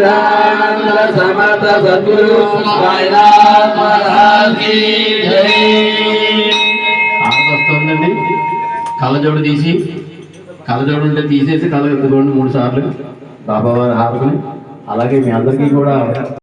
సచిదానంద సమర్థ సద్గురు సాయినాథ్ మహారాజ్. కళ్ళజోడు తీసి కళ్ళజోడు ఉంటే తీసేసి కళ్ళ ఎత్తుకోండి మూడు సార్లు. బాబా వారి అలాగే మీ అందరికీ కూడా